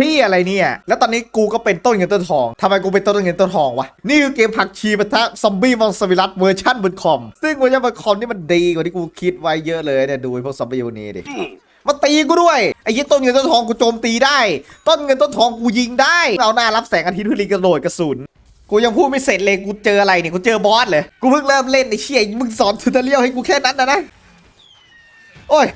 ที่อะไรเนี่ย แล้วตอนนี้กูก็เป็นต้นเงินต้นทองทำไมกูเป็นต้นเงินต้นทองวะ นี่คือเกมผักชีปะทะซอมบี้มอนสวิรัตเวอร์ชันบนคอม ซึ่งเวอร์ชันบนคอมนี่มันดีกว่าที่กูคิดไว้เยอะเลยเนี่ยดูพวกซอมบี้พวกนี้ดิมาตีกูด้วยไอ้ยี่ต้นเงินต้นทองกูโจมตีได้ ต้นเงินต้นทองกูยิงได้เอาหน้ารับแสงอาทิตย์เพื่อรีกระโดดกระสุนกูยังพูดไม่เสร็จเลยกูเจออะไรเนี่ยกูเจอบอสเลยกูเพิ่งเริ่มเล่นไอ้เชี่ยมึงสอนทูตเรียลให้กูแค่นั้นนะนะโอ้ย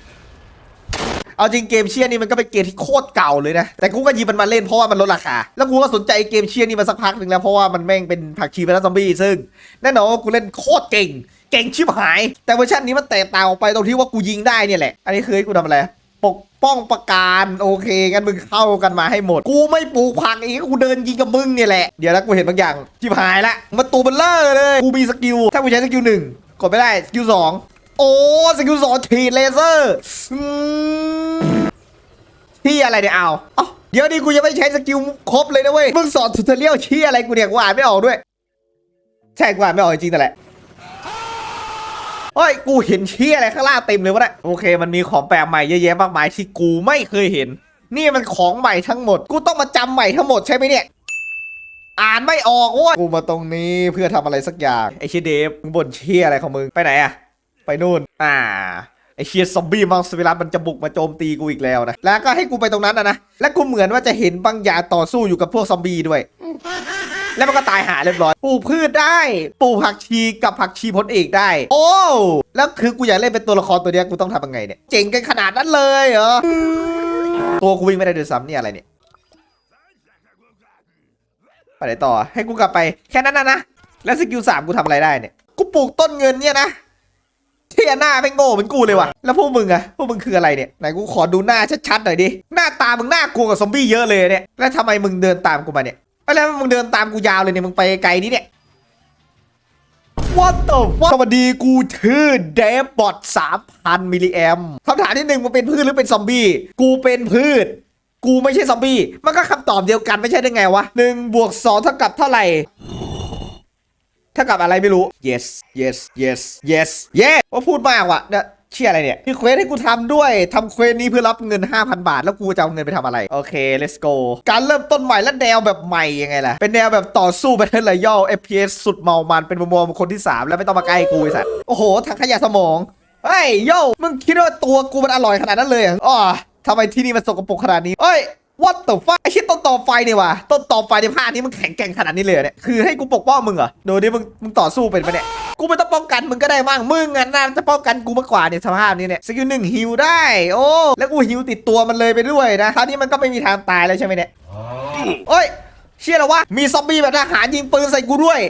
เอาจริงเกมเชียนี่มันก็เป็นเกมที่โคตรเก่าเลยนะ แต่กูก็ยิบมันมาเล่นเพราะว่ามันลดราคา แล้วกูก็สนใจเกมเชียนี่มาสักพักหนึ่งแล้วเพราะว่ามันแม่งเป็นผักชีเป็นซอมบี้ซึ่งแน่นอนว่ากูเล่นโคตรเก่ง เก่งชิบหาย แต่เวอร์ชันนี้มันแตกต่างออกไปตรงที่ว่ากูยิงได้เนี่ยแหละ อันนี้คือให้กูทำอะไรปกป้องประการโอเคงั้นมึงเข้ากันมาให้หมด กูไม่ปลูกผักอีกกูเดินยิงกับมึงเนี่ยแหละ เดี๋ยวนะกูเห็นบางอย่างชิบหายละมันตัวเบลเลอร์เลย กูมีสกิลถ้ากูใช้สกิลหนึ่งกดไม่ได้สกิลสอง โอ้สกิลสองฉีดเลเซอร์ที่อะไรเนี่ยเอาเดี๋ยวนี้กูยังไม่ใช้สกิลครบเลยนะเว้ยมึงสอนทูตอเรียลชี้อะไรกูเนี่ยกูอ่านไม่ออกด้วย ใช่กูอ่านไม่ออกจริงแต่แหละเฮ้ยกูเห็นชี้อะไรข้างล่างเต็มเลยวะเนี่ยโอเค มันมีของแปลกใหม่เยอะแยะมากมายที่กูไม่เคยเห็น นี่มันของใหม่ทั้งหมด กูต้องมาจำใหม่ทั้งหมดใช่ไหมเนี่ยอ่านไม่ออกว้ยกูมาตรงนี้เพื่อทำอะไรสักอย่างไอ้เชียเดฟมึงบ่นเชียอะไรของมึงไปไหนอะ ไปนู่น อ่า ไอเชียซอมบี้มังสวิรัตมันจะบุกมาโจมตีกูอีกแล้วนะ แล้วก็ให้กูไปตรงนั้นนะนะ และกูเหมือนว่าจะเห็นบางอย่างต่อสู้อยู่กับพวกซอมบี้ด้วย แล้วมันก็ตายหาเรียบร้อย ปลูกพืชได้ ปลูกผักชีกับผักชีผลเอกได้ โอ้ แล้วคือกูอยากเล่นเป็นตัวละครตัวเนี้ยกูต้องทำยังไงเนี่ย เจ๋งกันขนาดนั้นเลยเหรอ ตัวกูวิ่งไม่ได้ด้วยซ้ำเนี่ยอะไรเนี่ย ไปไหนต่อ ให้กูกลับไปแค่นั้นนะนะ แล้วสกิลสามกูทำอะไรได้เนี่ย กูปลูกต้นเงินเนี่ยนะ เทียหน้าไม่งโง่เหมือนกูเลยว่ะ แล้วพวกมึงอะพวกมึงคืออะไรเนี่ย ไหนกูขอดูหน้าชัดๆหน่อยดิ หน้าตามึงหน่ากลัวกับซอมบี้เยอะเลยเนี่ย แล้วทำไมมึงเดินตามกูมาเนี่ยอ้ยแล้วมึงเดินตามกูยาวเลยเนี่ย มึงไปไกลนี่เนี่ย What the fuck สวัสดีกูชื่อเดฟบอท3,000มิลลิแอมคำถามที่หนึ่งมึงเป็นพืชหรือเป็นซอมบี้ กูเป็นพืช กูไม่ใช่ซอมบี้ มันก็คำตอบเดียวกันไม่ใช่ได้ไงวะหนึ่งบวกสองเท่ากับเท่าไหร่ ท่ากับอะไรไม่รู้ yes yes yes yes yes ว่าพูดมากว่ะเนี่ยเชี่ยอะไรเนี่ยคือเควสให้กูทำด้วยทำเควสนี้เพื่อรับเงิน 5,000 บาท แล้วกูจะเอาเงินไปทำอะไร โอเค let's go การเริ่มต้นใหม่และแนวแบบใหม่ยังไงล่ะ เป็นแนวแบบต่อสู้ Battle Royale FPS สุดเมามันเป็นมุมมองคนที่ 3 แล้วไม่ต้องมาใกล้กูไอ้สัตว์โอ้โหถังขยะสมองเฮ้ยโย่มึงคิดว่าตัวกูมันอร่อยขนาดนั้นเลยออ๋อทำไมที่นี่มันสกปรกขนาดนี้เอ้ย what the fuck ไอชิดต้นต่อไฟนี่ว่ะต้นต่อไฟในภาคนี้มันแข็งแกร่งขนาดนี้เลยเนี่ยคือให้กูปกป้องมึงเหรอโดูดิมึงมึงต่อสู้เป็นปะเนี่ยกูไม่ต้องป้องกันมึงก็ได้มั่งมึงอะน่าจะป้องกันกูมากกว่าเนี่ยสภาพนี้เนี่ยสกิลหนึ่งฮิวได้ โอ้แล้วกูฮิวติดตัวมันเลยไปด้วยนะคราวนี้มันก็ไม่มีทางตายแล้วใช่ไหมเนี่ยโอ้ยเชื่อแล้ววะมีซอมบี้แบบทหารยิงปืนใส่กูด้วย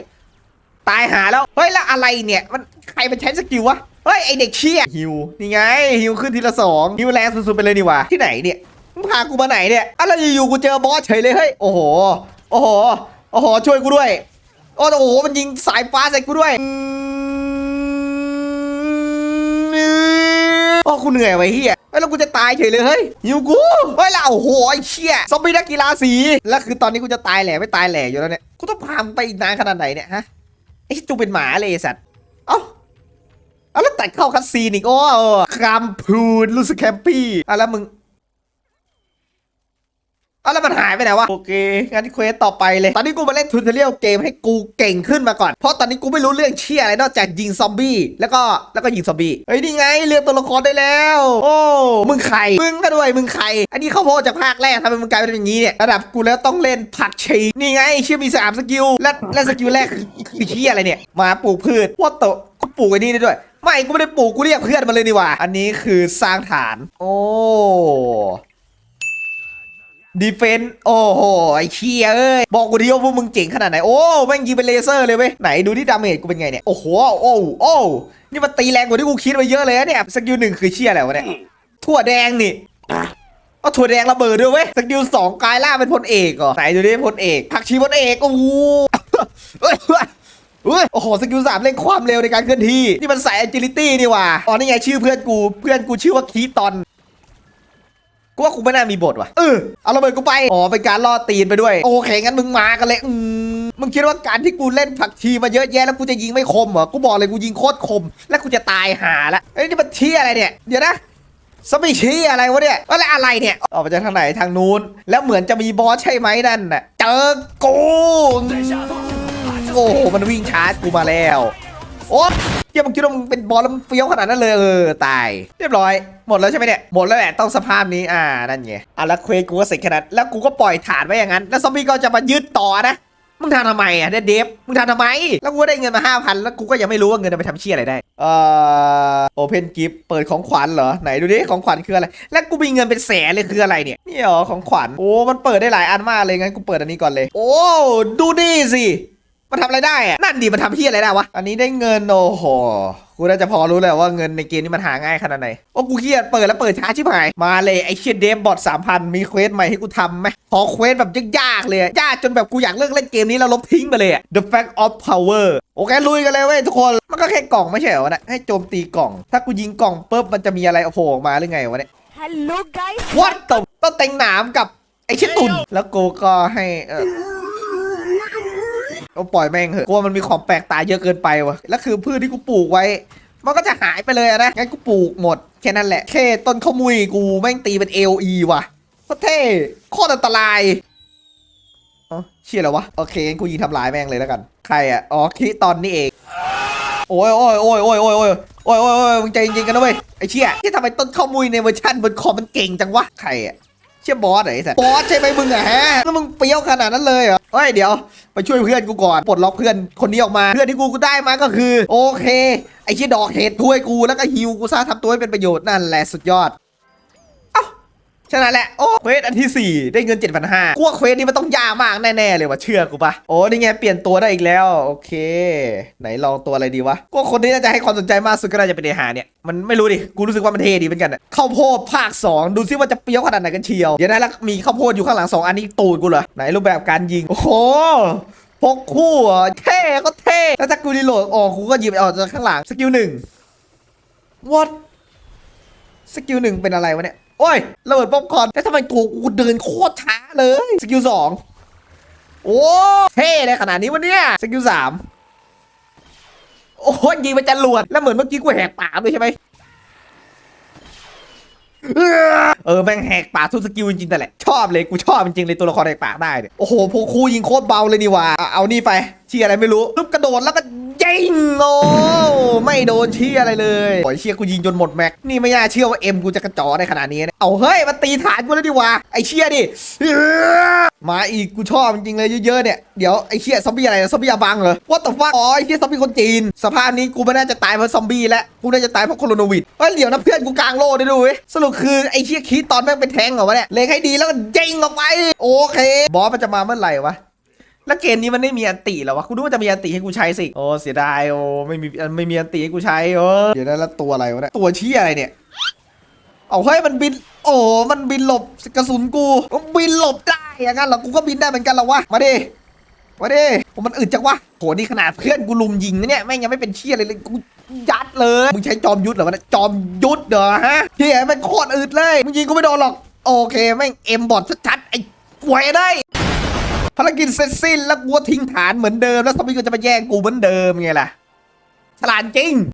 ตายหาแล้วเฮ้ยแล้วอะไรเนี่ยมันใครมันใช้สกิลวะเฮ้ยไอเด็กเชี่ยฮิวนี่ไงฮิวขึ้นทีละสองฮิวแรงสุดๆไปเลยนี่วะที่ไหนเนี่ย มึงพากูมาไหนเนี่ยอะไรอยู่ๆกูเจอบอสเฉยเลยเฮ้ยโอ้โหโอ้โหโอ้โหช่วยกูด้วยโอ้โหมันยิงสายฟ้าใส่กูด้วยโอ้กูเหนื่อยไว้เฮียแล้วกูจะตายเฉยเลยเฮ้ยฮิวกูเฮ้ยแล้วโอ้โหไอ้เชี่ยซอมบี้นักกีฬาสีแล้วคือตอนนี้กูจะตายแหล่ไม่ตายแหล่อยู่แล้วเนี่ยกูต้องพามไปอีกนานขนาดไหนเนี่ยฮะไอ้จูเป็นหมาเลยสัตว์เอ้าเอาแล้วตัดเข้าคัสซีนอีกโอ้ครามพูนลูสแคมปี้อะแล้วมึง เอาแล้วมันหายไปไหนวะ โอเค งั้นเควสต่อไปเลย ตอนนี้กูมาเล่นทูตเรียลเกมให้กูเก่งขึ้นมาก่อน เพราะตอนนี้กูไม่รู้เรื่องเชี่ยอะไรนอกจากยิงซอมบี้ แล้วก็แล้วก็ยิงซอมบี้ เฮ้ยนี่ไงเลือกตัวละครได้แล้ว โอ้ มึงใคร มึงก็ด้วย มึงใคร อันนี้เข้าโพสจากภาคแรกทำไมมึงกลายเป็นอย่างนี้เนี่ย ระดับกูแล้วต้องเล่นผักชีนี่ไงเชี่ยมีสามสกิล และและสกิลแรกคือคือเชี่ยอะไรเนี่ย มาปลูกพืชว่าโตกูปลูกไอ้นี่ได้ด้วย ไม่กูไม่ได้ปลูกกูเรียกเพื่อนมาเลยดีกว่า อันนี้คือสร้างฐาน โอ้ ดีเฟนต์โอ้โห ไอ้เชียเอ้ย บอกกูดิว่าพวกมึงเจ๋งขนาดไหน โอ้แม่งยิงเป็นเลเซอร์เลยเว้ย ไหนดูที่ดาเมจกูเป็นไงเนี่ย โอ้โห โอ้โอ้นี่มันตีแรงกว่าที่กูคิดไว้เยอะเลยนะเนี่ย สกิลหนึ่งคือเชียอะไรวะเนี่ย ถั่วแดงนี่เอาถั่วแดงระเบิดด้วยเว้ย สกิลสองกายล่าเป็นพลเอกเหรอ ไหนดูดิพลเอกผักชีพลเอก โอ้โหโอ้โห สกิลสามเร่งความเร็วในการเคลื่อนที่ นี่มันใส่ agility นี่ว่ะอ๋อนี่ไงชื่อเพื่อนกู เพื่อนกูชื่อว่าคีตอน กูว่ากูไม่น่ามีบทว่ะเออเอาระเบิดกูไปอ๋อเป็นการล่อตีนไปด้วยโอเคงั้นมึงมากันเลยอืมมึงคิดว่าการที่กูเล่นผักชีมาเยอะแยะแล้วกูจะยิงไม่คมเหรอกูบอกเลยกูยิงโคตรคม แล้วกูจะตายหาละเอ้ยนี่มันเที่ยอะไรเนี่ยเดี๋ยวนะสปีชีอะไรวะเนี่ยอะไรอะไรเนี่ย ออกมาจากทางไหนทางนู้น แล้วเหมือนจะมีบอสใช่ไหมนั่นน่ะ เจอกู โอ้โห มันวิ่งชาร์จกูมาแล้ว โอ๊ย เฮียมึงคิดว่ามึงเป็นบอสแล้วมึงเฟี้ยวขนาดนั้นเลยเออตาย เรียบร้อย หมดแล้วใช่ไหมเนี่ยหมดแล้วแหละต้องสภาพนี้อ่านั่นไงอะแล้วเควสกูก็เสร็จแค่นั้นแล้วกูก็ปล่อยฐานไว้อย่างนั้น แล้วซอมบี้ก็จะมายึดต่อนะมึงทำทำไมอะเดฟมึงทำทำไม แล้วกูได้เงินมาห้าพันแล้วกูก็ยังไม่รู้ว่าเงินไปทำเชี่ยอะไรได้ เอ่อโอเพนกิฟเปิดของขวัญเหรอ ไหนดูดิ ของขวัญคืออะไร แล้วกูมีเงินเป็นแสนเลยคืออะไรเนี่ย นี่เหรอของขวัญ โอ้ มันเปิดได้หลายอันมากเลยงั้นกูเปิดอันนี้ก่อนเลย โอ้ ดูนี่สิ มันทำอะไรได้อะนั่นดีมันทำที่อะไรได้วะ อันนี้ได้เงินโอ้โห กูน่าจะพอรู้แล้วว่าเงินในเกมนี้มันหาง่ายขนาดไหน โอ้กูเครียดเปิดแล้วเปิดช้าชิบหาย มาเลยไอเชียเดฟบอทสามพันมีเควสใหม่ให้กูทำไหมขอเควสแบบยากๆเลยอะยากจนแบบกูอยากเลิกเล่นเกมนี้แล้วลบทิ้งไปเลยอะ The Fact of Power โอเคลุยกันเลยเว้ยทุกคน มันก็แค่กล่องไม่ใช่เหรอวะนะให้โจมตีกล่อง ถ้ากูยิงกล่องปุ๊บมันจะมีอะไรโผล่ออกมาหรือไงวะเนี่ย Hello guys What the ต้องเต็งหนามกับไอเชิตุนแล้วกูก็ให้เออ ก็ปล่อยแม่งเหอะกูว่ามันมีของแปลกตาเยอะเกินไปวะแล้วคือพืชที่กูปลูกไว้ มันก็จะหายไปเลยนะงั้นกูปลูกหมดแค่นั้นแหละแค่ต้นข้าวมุยกูแม่งตีเป็น LE ว่ะโคตรเท่โคตรอันตรายอ๋อเชี่ยแล้ววะโอเคงั้นกูยิงทำลายแม่งเลยแล้วกัน ใครอะอ๋อคิตอนนี่เองโอ้ยโอ้ยโอ้ยโอ้ยโอ้ยโอ้ยโอ้ยโอ้ยมึงใจเย็นๆกันนะเว้ยไอ้เชี่ยที่ทำไมต้นข้าวมุยในเวอร์ชันบนคอมมันเก่งจังวะใครอะ เชี่ยบอสไหน่อ้สัสบอสใช่ไหมมึงอะฮะแล้วมึงเปรี้ยวขนาดนั้นเลยเหรอเฮ้ยเดี๋ยวไปช่วยเพื่อนกูก่อนปลดล็อกเพื่อนคนนี้ออกมาเพื่อนที่กูกูได้มาก็คือ โอเค ไอ้เชี่ยดอกเห็ดถ้วยกูแล้วก็ฮิวกูซะทำตัวให้เป็นประโยชน์นั่นแหละสุดยอด ฉะนั้นแหละ โอ้เควสอันที่ 4 ได้เงิน 7,500กูว่าเควสนี้มันต้องยากมากแน่ๆเลยว่ะเชื่อกูปะโอ้นี่ไงเปลี่ยนตัวได้อีกแล้ว โอเค ไหนลองตัวอะไรดีวะกูว่าคนที่น่าจะให้ความสนใจมากสุดก็น่าจะเป็นไอหาเนี่ย มันไม่รู้ดิ กูรู้สึกว่ามันเท่ดีเหมือนกันอะข้าวโพดภาค 2 ดูซิว่าจะเปรี้ยวขนาดไหนกันเชียว เดี๋ยวนะแล้วมีข้าวโพดอยู่ข้างหลัง 2 อันนี้ตูดกูเหรอ ไหนรูปแบบการยิง โอ้โหพกคู่เหรอเท่ก็เท่แล้วถ้ากูรีโหลดออกกูก็หยิบออกจากข้างหลังสกิลหนึ่ง what สกิลหนึ่งเป็นอะไรวะเนี่ย โอ้ยระเบิดป๊อปคอร์นแล้วทำไมตัวกูเดินโคตรช้าเลยสกิลสองโอ้เท่เลยขนาดนี้วะเนี่ยสกิลสามโอ้ยยิงมันจะหลวดแล้วเหมือนเมื่อกี้กูแหกปากด้วยใช่ไหมเออแม่งแหกปากทุกสกิลจริงๆแต่แหละชอบเลยกูชอบจริงๆเลยตัวละครแหกปากได้เนี่ยโอ้โหพวกคูยิงโคตรเบาเลยนี่ว่าอะเอานี่ไปเชียอะไรไม่รู้ปุ๊บกระโดดแล้วก็ โอ้ไม่โดนเชี่ยอะไรเลยโอ้ยเชี่ยกูยิงจนหมดแม็ก นี่ไม่น่าเชื่อว่าเอ็มกูจะกระจอได้ขนาดนี้นะเอาเฮ้ยมาตีฐานกูแล้วดิวะไอเชี่ยดิมาอีกกูชอบจริงเลยเยอะๆเนี่ย เดี๋ยวไอเชี่ยซอมบี้อะไรนะซอมบี้อาบังเหรอว่าแต่ว่าอ๋อไอเชี่ยซอมบี้คนจีน สภาพนี้กูไม่น่าจะตายเพราะซอมบี้แล้วกูน่าจะตายเพราะโคโรนาวิดเฮ้ยเดี๋ยวนะเพื่อนกูกลางโลกได้ด้วยสรุปคือไอเชี่ยคิดตอนแม่งเป็นแทงเหรอวะเนี่ยเลงให้ดีแล้วก็ยิงออกไปโอเค บอสมันจะมาเมื่อไหร่วะ แล้วเกมนี้มันไม่มีอันติหรอวะ กูนึกว่าจะมีอันติให้กูใช้สิ โอ้เสียดายโอ้ไม่มีไม่มีอันติให้กูใช้เออเดี๋ยวนะแล้วตัวอะไรวะเนี่ย ตัวเชี่ยอะไรเนี่ย เอาเฮ้ยมันบิน โอ้มันบินหลบกระสุนกูบินหลบได้อย่างนั้นเหรอ กูก็บินได้เหมือนกันเหรอวะ มาดิ มาดิโอมันอึดจังวะโหนี่ขนาดเพื่อนกูลุมยิงนะเนี่ยแม่งยังไม่เป็นเชี่ยเลยเลยกูยัดเลย มึงใช้จอมยุทธเหรอวะเนี่ยจอมยุทธเหรอฮะเฮียมันโคตรอึดเลย มึงยิงกูไม่โดนหรอก โอเคแม่งเอ็มบอดชัดๆไอ้หวยได้ารกิจเสร็จสิ้นแล้วกูก็ทิ้งฐานเหมือนเดิม แล้วซอมบี้ก็จะมาแย่งกูเหมือนเดิมไงล่ะ ฉลาดจริง